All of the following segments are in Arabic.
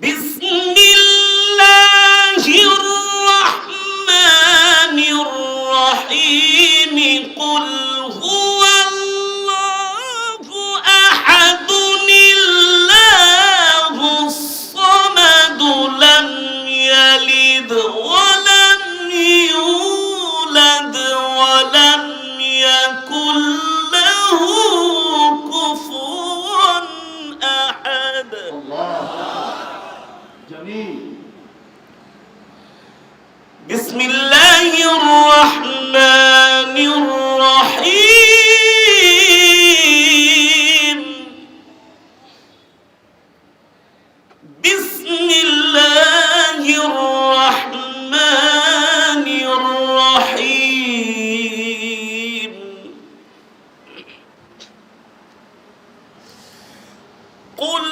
বিস্মি بسم الله الرحمن الرحيم. بسم الله الرحمن الرحيم. قل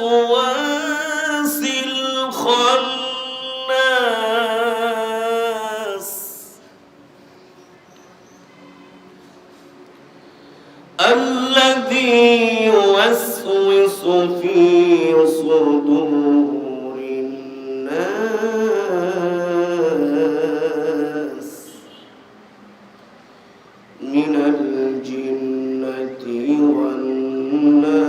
وسواس الخناس. الذي يوسوس في صدور الناس من الجنة والناس